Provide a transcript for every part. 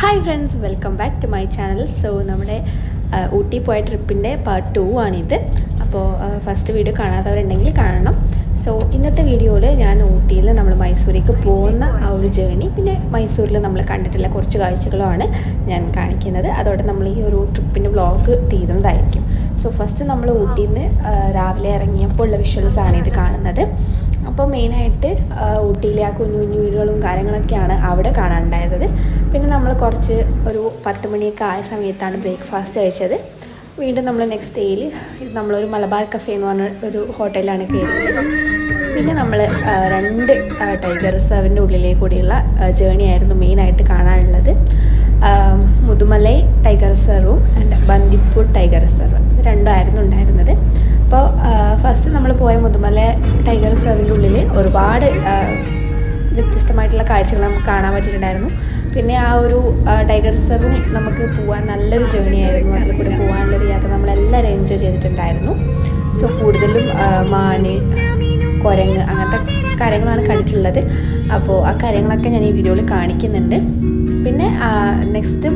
Hi friends welcome back to my channel so Ooty Ooty പോയ ട്രിപ്പിന്റെ part two ആണിത്. അപ്പോൾ first video കാണാത്തവരുണ്ടെങ്കിൽ കാണണം. സോ ഇന്നത്തെ വീഡിയോയിൽ ഞാൻ ഊട്ടിയിൽ നിന്ന് നമ്മൾ മൈസൂരേക്ക് പോകുന്ന ആ ഒരു ജേണി പിന്നെ മൈസൂരിൽ നമ്മൾ കണ്ടിട്ടുള്ള കുറച്ച് കാഴ്ചകളുമാണ് ഞാൻ കാണിക്കുന്നത്. അതോടെ നമ്മൾ ഈ ഒരു ട്രിപ്പിന്റെ വ്ളോഗ് തീരുന്നതായിരിക്കും. സോ ഫസ്റ്റ് നമ്മൾ ഊട്ടിയിൽ നിന്ന് രാവിലെ ഇറങ്ങിയപ്പോൾ ഉള്ള വിഷ്വൽസ് ആണ് ഇത് കാണുന്നത്. അപ്പോൾ മെയിനായിട്ട് ഊട്ടിയിലെ ആ കുഞ്ഞു കുഞ്ഞു വീടുകളും കാര്യങ്ങളൊക്കെയാണ് അവിടെ കാണാനുണ്ടായത് പിന്നെ നമ്മൾ കുറച്ച് ഒരു പത്ത് മണിയൊക്കെ ആയ സമയത്താണ് ബ്രേക്ക്ഫാസ്റ്റ് കഴിച്ചത്. വീണ്ടും നമ്മൾ നെക്സ്റ്റ് ഡേയിൽ നമ്മളൊരു മലബാർ കഫേ എന്ന് പറഞ്ഞ ഒരു ഹോട്ടലിലാണ് കയറിയത്. പിന്നെ നമ്മൾ രണ്ട് ടൈഗർ റിസർവിന്റെ ഉള്ളിലേക്ക് കൂടിയുള്ള ജേണി ആയിരുന്നു മെയിനായിട്ട് കാണാനുള്ളത്. മുതുമലൈ ടൈഗർ റിസർവും ആൻഡ് ബന്ദിപ്പൂർ ടൈഗർ റിസർവ് രണ്ടും ആയിരുന്നു ഉണ്ടായിരുന്നത്. അപ്പോൾ പോയ മുതുമല ടൈഗർ റിസർവിന്റെ ഉള്ളിൽ ഒരുപാട് വ്യത്യസ്തമായിട്ടുള്ള കാഴ്ചകൾ നമുക്ക് കാണാൻ പറ്റിയിട്ടുണ്ടായിരുന്നു. പിന്നെ ആ ഒരു ടൈഗർ റിസർവും നമുക്ക് പോകാൻ നല്ലൊരു ജേണി ആയിരുന്നു. അതിൽ കൂടെ പോകാനുള്ളൊരു യാത്ര നമ്മളെല്ലാവരും എൻജോയ് ചെയ്തിട്ടുണ്ടായിരുന്നു. സോ കൂടുതലും മാന് കുരങ്ങ് അങ്ങനത്തെ കാര്യങ്ങളാണ് കണ്ടിട്ടുള്ളത്. അപ്പോൾ ആ കാര്യങ്ങളൊക്കെ ഞാൻ ഈ വീഡിയോയിൽ കാണിക്കുന്നുണ്ട്. പിന്നെ നെക്സ്റ്റും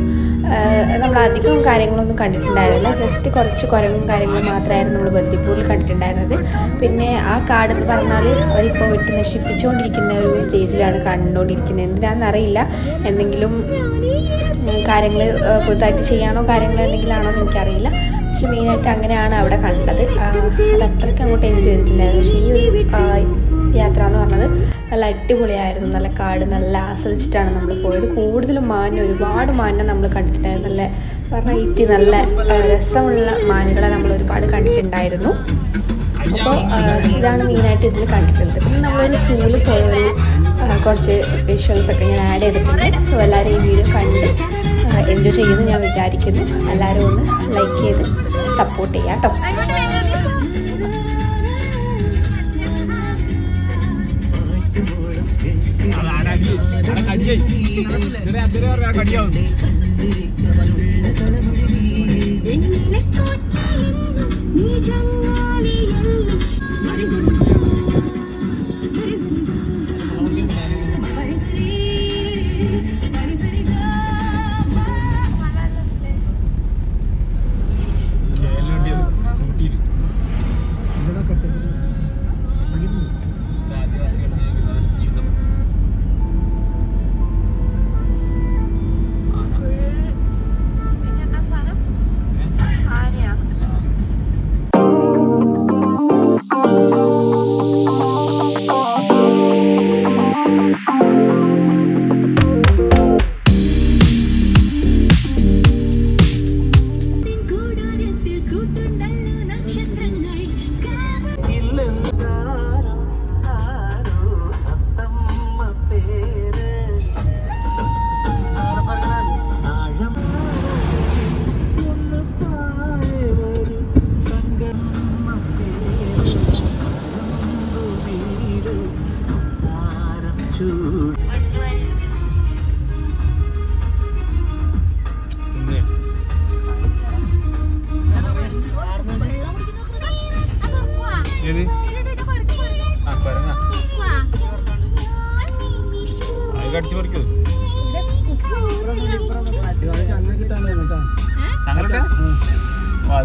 നമ്മൾ അധികം കാര്യങ്ങളൊന്നും കണ്ടിട്ടുണ്ടായിരുന്നില്ല. ജസ്റ്റ് കുറച്ച് കുരങ്ങും കാര്യങ്ങളും മാത്രമായിരുന്നു നമ്മൾ ബന്ദിപ്പൂരിൽ കണ്ടിട്ടുണ്ടായിരുന്നത്. പിന്നെ ആ കാട് എന്ന് പറഞ്ഞാൽ അവരിപ്പോൾ വിട്ട് നശിപ്പിച്ചുകൊണ്ടിരിക്കുന്ന ഒരു സ്റ്റേജിലാണ് കണ്ടുകൊണ്ടിരിക്കുന്നത്. എന്തിനാണെന്നറിയില്ല എന്തെങ്കിലും കാര്യങ്ങൾ പുതുതായിട്ട് ചെയ്യാനോ കാര്യങ്ങളോ എന്തെങ്കിലും ആണോ എന്ന് എനിക്കറിയില്ല. പക്ഷെ മെയിനായിട്ട് അങ്ങനെയാണ് അവിടെ കണ്ടത്. അത് അത്രയ്ക്ക് അങ്ങോട്ട് എൻജോയ് ചെയ്തിട്ടുണ്ടായിരുന്നു. പക്ഷേ ഈ ഒരു യാത്ര എന്ന് പറഞ്ഞത് നല്ല അടിപൊളിയായിരുന്നു. നല്ല കാട് നല്ല ആസ്വദിച്ചിട്ടാണ് നമ്മൾ പോയത്. കൂടുതലും മാനിനെ ഒരുപാട് മാനിനെ നമ്മൾ കണ്ടിട്ടുണ്ടായിരുന്നു. നല്ല വെറൈറ്റി നല്ല രസമുള്ള മാനുകളെ നമ്മൾ ഒരുപാട് കണ്ടിട്ടുണ്ടായിരുന്നു. അപ്പോൾ ഇതാണ് മെയിനായിട്ട് ഇതിൽ കണ്ടിട്ടുള്ളത്. പിന്നെ നമ്മളൊരു സൂവിൽ പോയ ഒരു കുറച്ച് വിഷ്വൽസ് ഒക്കെ ഞാൻ ആഡ് ചെയ്തിട്ടുണ്ട്. സോ എല്ലാവരും ഈ വീഡിയോ കണ്ട് എൻജോയ് ചെയ്യുമെന്ന് ഞാൻ വിചാരിക്കുന്നു. എല്ലാവരും ഒന്ന് ലൈക്ക് ചെയ്ത് സപ്പോർട്ട് ചെയ്യാം കേട്ടോ കൂടാരത്തിൽ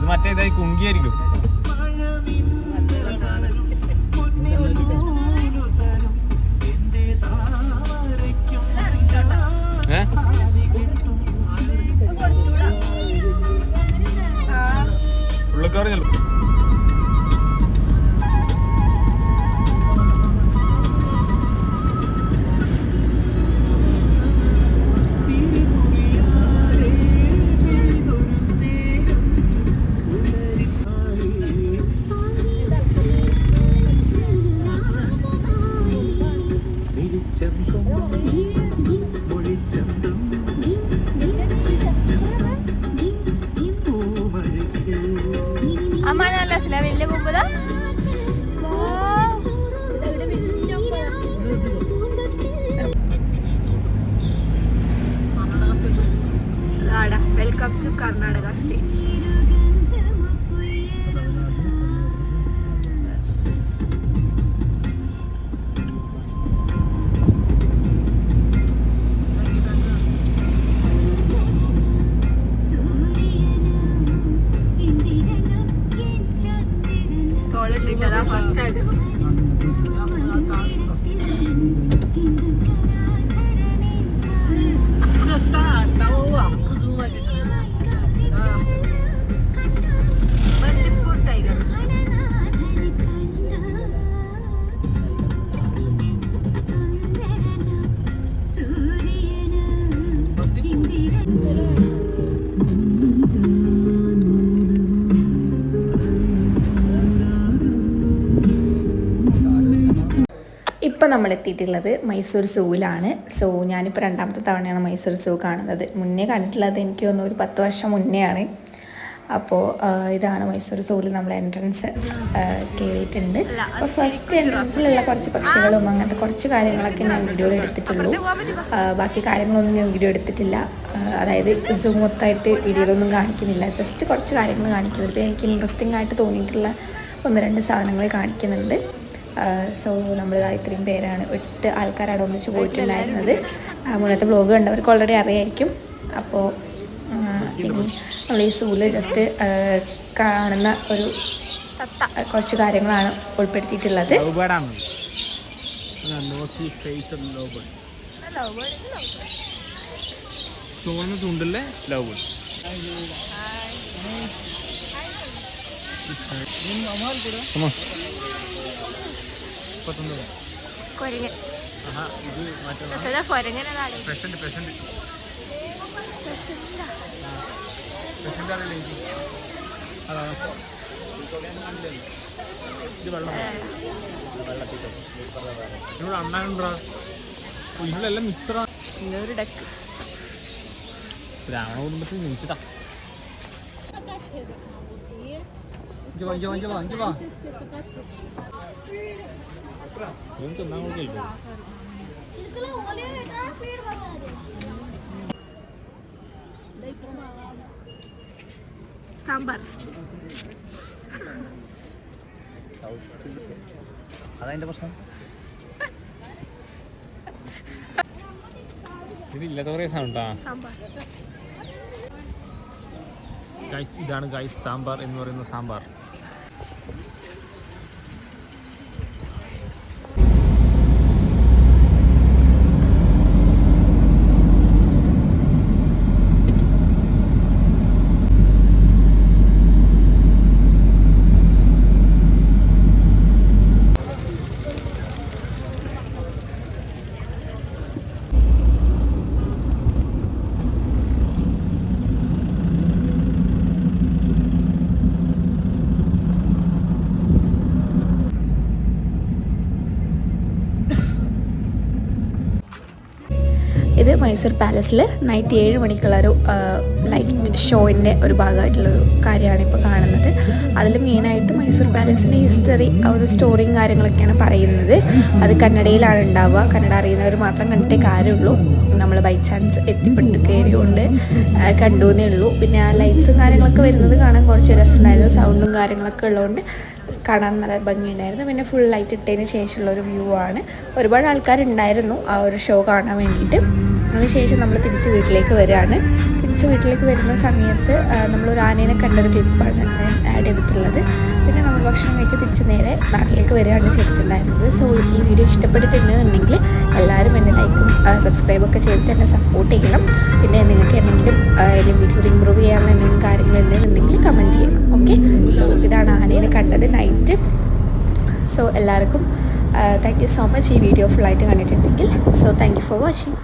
മറ്റേ ഇതായി കുങ്കിയായിരിക്കും. ചിലപ്പോ ഇപ്പോൾ നമ്മൾ എത്തിയിട്ടുള്ളത് മൈസൂർ സൂവിലാണ്. സോ ഞാനിപ്പോൾ രണ്ടാമത്തെ തവണയാണ് മൈസൂർ സൂ കാണുന്നത്. മുന്നേ കണ്ടിട്ടുള്ളത് എനിക്ക് തോന്നുന്നു ഒരു പത്ത് വർഷം മുന്നെയാണ്. അപ്പോൾ ഇതാണ് മൈസൂർ സൂവിൽ നമ്മൾ എൻട്രൻസ് കയറിയിട്ടുണ്ട് അപ്പോൾ ഫസ്റ്റ് എൻട്രൻസിലുള്ള കുറച്ച് പക്ഷികളും അങ്ങനത്തെ കുറച്ച് കാര്യങ്ങളൊക്കെ ഞാൻ വീഡിയോയിൽ എടുത്തിട്ടുള്ളൂ. ബാക്കി കാര്യങ്ങളൊന്നും ഞാൻ വീഡിയോ എടുത്തിട്ടില്ല. അതായത് സൂ മൊത്തമായിട്ട് വീഡിയോയിലൊന്നും കാണിക്കുന്നില്ല. ജസ്റ്റ് കുറച്ച് കാര്യങ്ങൾ കാണിക്കുന്നുണ്ട്. എനിക്ക് ഇൻട്രസ്റ്റിംഗ് ആയിട്ട് തോന്നിയിട്ടുള്ള ഒന്ന് രണ്ട് സാധനങ്ങൾ കാണിക്കുന്നുണ്ട്. സോ നമ്മൾ ഇത്രയും പേരാണ്. എട്ട് ആൾക്കാരാണ് ഒന്നിച്ച് പോയിട്ടുണ്ടായിരുന്നത്. മുന്നത്തെ ബ്ലോഗ് കണ്ടവർക്ക് ഓൾറെഡി അറിയായിരിക്കും. അപ്പോൾ ഇനി നമ്മൾ ഈ സൂൽ ജസ്റ്റ് കാണുന്ന ഒരു കുറച്ച് കാര്യങ്ങളാണ് ഉൾപ്പെടുത്തിയിട്ടുള്ളത്. ലവ് ലവ് ബേർഡ് മുപ്പത്തൊന്ന്. കൊരങ്ങൻ ഇത് മറ്റേ പ്രസന്റ് പ്രസന്റ് പ്രസന്റ് അറിയില്ലേ എനിക്ക്? അതാ ഇത്? വെള്ളം. ഇവിടെ അണ്ണാനുണ്ടാ ഇതിലെല്ലാം മിക്സറാ ഒരു ഡക്ക് ബ്രാഹ്മണ കുടുംബത്തിൽ ജനിച്ചതാ. ഇഞ്ചി വാ, ഇഞ്ചി വാ, ഇഞ്ചി വാ, ഇഞ്ചി വാ. ഇവൻ തിന്നാൻ കൊടുക്കില്ല സാമ്പാർ അതതിന്റെ പ്രശ്നം ഇതില്ലാത്ത കുറേ സാധനം ഇതാണ് ഗൈസ് സാമ്പാർ എന്ന് പറയുന്ന സാമ്പാർ ഇത് മൈസൂർ പാലസിൽ നൈറ്റ് ഏഴ് മണിക്കുള്ള ഒരു ലൈറ്റ് ഷോയിന്റെ ഒരു ഭാഗമായിട്ടുള്ളൊരു കാര്യമാണ് ഇപ്പോൾ കാണുന്നത്. അതിൽ മെയിനായിട്ട് മൈസൂർ പാലസിന്റെ ഹിസ്റ്ററി ആ ഒരു സ്റ്റോറിയും കാര്യങ്ങളൊക്കെയാണ് പറയുന്നത്. അത് കന്നഡയിലാണ് ഉണ്ടാവുക. കന്നഡ അറിയുന്നവർ മാത്രം കണ്ടിട്ടേ കാര്യമുള്ളൂ. നമ്മൾ ബൈ ചാൻസ് എത്തിപ്പെട്ട് കയറിയുകൊണ്ട് കണ്ടു എന്നേ ഉള്ളൂ. പിന്നെ ആ ലൈറ്റ്സും കാര്യങ്ങളൊക്കെ വരുന്നത് കാണാൻ കുറച്ച് രസമുണ്ടായിരുന്നു. സൗണ്ടും കാര്യങ്ങളൊക്കെ ഉള്ളതുകൊണ്ട് കാണാൻ നല്ല ഭംഗിയുണ്ടായിരുന്നു. പിന്നെ ഫുൾ ലൈറ്റ് ഇട്ടതിന് ശേഷമുള്ള ഒരു വ്യൂ ആണ്. ഒരുപാട് ആൾക്കാരുണ്ടായിരുന്നു ആ ഒരു ഷോ കാണാൻ വേണ്ടിയിട്ട്. അതിനുശേഷം നമ്മൾ തിരിച്ച് വീട്ടിലേക്ക് വരികയാണ്. തിരിച്ച് വീട്ടിലേക്ക് വരുന്ന സമയത്ത് നമ്മളൊരു ആനേനെ കണ്ടൊരു ക്ലിപ്പാണ് ആഡ് ചെയ്തിട്ടുള്ളത്. പിന്നെ നമ്മൾ ഭക്ഷണം കഴിച്ച് തിരിച്ച് നേരെ നാട്ടിലേക്ക് വരികയാണ് ചെയ്തിട്ടുണ്ടായിരുന്നത്. സോ ഈ വീഡിയോ ഇഷ്ടപ്പെട്ടിട്ടുണ്ടെന്നുണ്ടെങ്കിൽ എല്ലാവരും എന്നെ ലൈക്കും സബ്സ്ക്രൈബൊക്കെ ചെയ്തിട്ട് എന്നെ സപ്പോർട്ട് ചെയ്യണം. പിന്നെ നിങ്ങൾക്ക് എന്തെങ്കിലും എന്റെ വീഡിയോയിൽ ഇമ്പ്രൂവ് ചെയ്യാനുള്ള എന്തെങ്കിലും കാര്യങ്ങളുണ്ടെന്നുണ്ടെങ്കിൽ കമന്റ് ചെയ്യണം. ഓക്കെ സോ ഇതാണ് ആനേനെ കണ്ടത് നൈറ്റ് സോ എല്ലാവർക്കും താങ്ക് യു സോ മച്ച് ഈ വീഡിയോ ഫുള്ളായിട്ട് കണ്ടിട്ടുണ്ടെങ്കിൽ. So thank you for watching